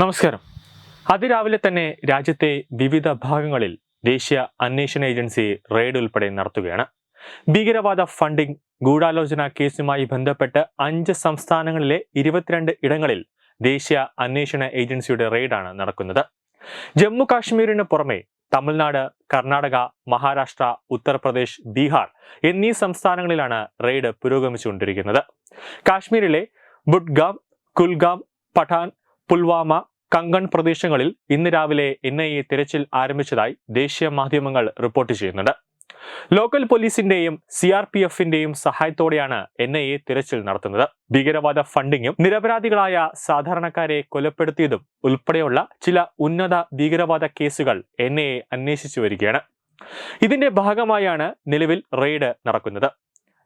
നമസ്കാരം. അതിരാവിലെ തന്നെ രാജ്യത്തെ വിവിധ ഭാഗങ്ങളിൽ ദേശീയ അന്വേഷണ ഏജൻസി റെയ്ഡ് ഉൾപ്പെടെ നടത്തുകയാണ്. ഭീകരവാദ ഫണ്ടിംഗ് ഗൂഢാലോചന കേസുമായി ബന്ധപ്പെട്ട് അഞ്ച് സംസ്ഥാനങ്ങളിലെ ഇരുപത്തിരണ്ട് ഇടങ്ങളിൽ ദേശീയ അന്വേഷണ ഏജൻസിയുടെ റെയ്ഡാണ് നടക്കുന്നത്. ജമ്മു കാശ്മീരിന് പുറമെ തമിഴ്നാട് കർണാടക മഹാരാഷ്ട്ര ഉത്തർപ്രദേശ് ബീഹാർ എന്നീ സംസ്ഥാനങ്ങളിലാണ് റെയ്ഡ് പുരോഗമിച്ചുകൊണ്ടിരിക്കുന്നത്. കാശ്മീരിലെ ബുഡ്ഗാം കുൽഗാം പഠാൻ പുൽവാമ കങ്കൺ പ്രദേശങ്ങളിൽ ഇന്ന് രാവിലെ എൻ ഐ എ തിരച്ചിൽ ആരംഭിച്ചതായി ദേശീയ മാധ്യമങ്ങൾ റിപ്പോർട്ട് ചെയ്യുന്നുണ്ട്. ലോക്കൽ പോലീസിന്റെയും സി ആർ പി എഫിന്റെയും സഹായത്തോടെയാണ് എൻ ഐ എ തിരച്ചിൽ നടത്തുന്നത്. ഭീകരവാദ ഫണ്ടിങ്ങും നിരപരാധികളായ സാധാരണക്കാരെ കൊലപ്പെടുത്തിയതും ഉൾപ്പെടെയുള്ള ചില ഉന്നത ഭീകരവാദ കേസുകൾ എൻ ഐ എ അന്വേഷിച്ചു വരികയാണ്. ഇതിന്റെ ഭാഗമായാണ് നിലവിൽ റെയ്ഡ് നടക്കുന്നത്.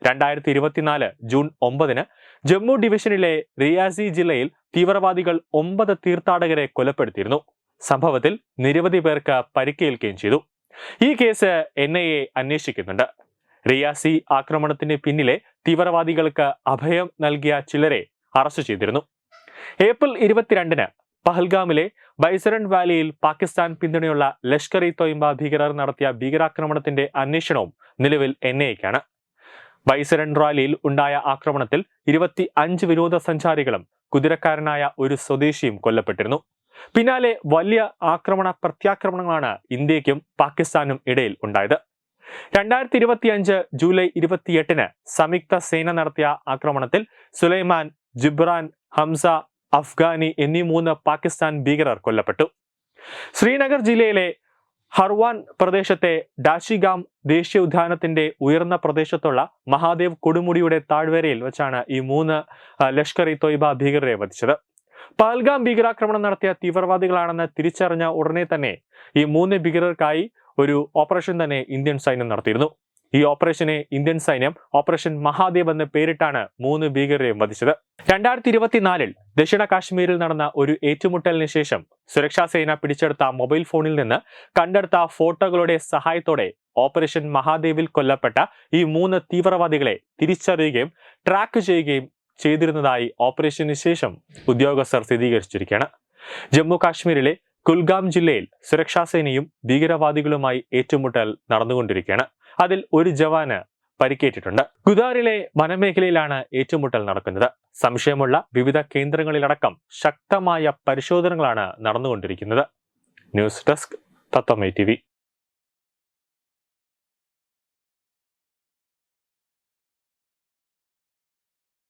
രണ്ടായിരത്തി ഇരുപത്തിനാല് ജൂൺ ഒമ്പതിന് ജമ്മു ഡിവിഷനിലെ റിയാസി ജില്ലയിൽ തീവ്രവാദികൾ ഒമ്പത് തീർത്ഥാടകരെ കൊലപ്പെടുത്തിയിരുന്നു. സംഭവത്തിൽ നിരവധി പേർക്ക് പരിക്കേൽക്കുകയും ചെയ്തു. ഈ കേസ് എൻ ഐ എ അന്വേഷിക്കുന്നുണ്ട്. റിയാസി ആക്രമണത്തിന് പിന്നിലെ തീവ്രവാദികൾക്ക് അഭയം നൽകിയ ചിലരെ അറസ്റ്റ് ചെയ്തിരുന്നു. ഏപ്രിൽ ഇരുപത്തിരണ്ടിന് പഹൽഗാമിലെ ബൈസറൻ വാലിയിൽ പാകിസ്ഥാൻ പിന്തുണയുള്ള ലഷ്കർ ഇ തൊയ്ബ ഭീകരർ നടത്തിയ ഭീകരാക്രമണത്തിന്റെ അന്വേഷണവും നിലവിൽ എൻ ഐക്കാണ് ബൈസരൺ റാലിയിൽ ഉണ്ടായ ആക്രമണത്തിൽ ഇരുപത്തി അഞ്ച് വിനോദസഞ്ചാരികളും കുതിരക്കാരനായ ഒരു സ്വദേശിയും കൊല്ലപ്പെട്ടിരുന്നു. പിന്നാലെ വലിയ ആക്രമണ പ്രത്യാക്രമണങ്ങളാണ് ഇന്ത്യക്കും പാകിസ്ഥാനും ഇടയിൽ ഉണ്ടായത്. രണ്ടായിരത്തി ഇരുപത്തി അഞ്ച് ജൂലൈ ഇരുപത്തിയെട്ടിന് സംയുക്ത സേന നടത്തിയ ആക്രമണത്തിൽ സുലൈമാൻ ജിബ്രാൻ ഹംസ അഫ്ഗാനി എന്നീ മൂന്ന് പാകിസ്ഥാൻ ഭീകരർ കൊല്ലപ്പെട്ടു. ശ്രീനഗർ ജില്ലയിലെ ഹർവാൻ പ്രദേശത്തെ ഡാഷിഗാം ദേശീയ ഉദ്യാനത്തിന്റെ ഉയർന്ന പ്രദേശത്തുള്ള മഹാദേവ് കൊടുമുടിയുടെ താഴ്വരയിൽ വെച്ചാണ് ഈ മൂന്ന് ലഷ്കർ ഇ തൊയ്ബ ഭീകരരെ വധിച്ചത്. പാൽഗാം ഭീകരാക്രമണം നടത്തിയ തീവ്രവാദികളാണെന്ന് തിരിച്ചറിഞ്ഞ ഉടനെ തന്നെ ഈ മൂന്ന് ഭീകരർക്കായി ഒരു ഓപ്പറേഷൻ തന്നെ ഇന്ത്യൻ സൈന്യം നടത്തിയിരുന്നു. ഈ ഓപ്പറേഷനെ ഇന്ത്യൻ സൈന്യം ഓപ്പറേഷൻ മഹാദേവ് എന്ന് പേരിട്ടാണ് മൂന്ന് ഭീകരരെയും വധിച്ചത്. രണ്ടായിരത്തി ഇരുപത്തിനാലിൽ ദക്ഷിണ കാശ്മീരിൽ നടന്ന ഒരു ഏറ്റുമുട്ടലിന് ശേഷം സുരക്ഷാ സേന പിടിച്ചെടുത്ത മൊബൈൽ ഫോണിൽ നിന്ന് കണ്ടെടുത്ത ഫോട്ടോകളുടെ സഹായത്തോടെ ഓപ്പറേഷൻ മഹാദേവിൽ കൊല്ലപ്പെട്ട ഈ മൂന്ന് തീവ്രവാദികളെ തിരിച്ചറിയുകയും ട്രാക്ക് ചെയ്യുകയും ചെയ്തിരുന്നതായി ഓപ്പറേഷന് ശേഷം ഉദ്യോഗസ്ഥർ സ്ഥിരീകരിച്ചിരിക്കുകയാണ്. ജമ്മു കാശ്മീരിലെ കുൽഗാം ജില്ലയിൽ സുരക്ഷാ സേനയും ഭീകരവാദികളുമായി ഏറ്റുമുട്ടൽ നടന്നുകൊണ്ടിരിക്കുകയാണ്. അതിൽ ഒരു ജവാന് പരിക്കേറ്റിട്ടുണ്ട്. ഗുദാറിലെ വനമേഖലയിലാണ് ഏറ്റുമുട്ടൽ നടക്കുന്നത്. സംശയമുള്ള വിവിധ കേന്ദ്രങ്ങളിലടക്കം ശക്തമായ പരിശോധനകളാണ് നടന്നുകൊണ്ടിരിക്കുന്നത്. News desk തത്വമേ T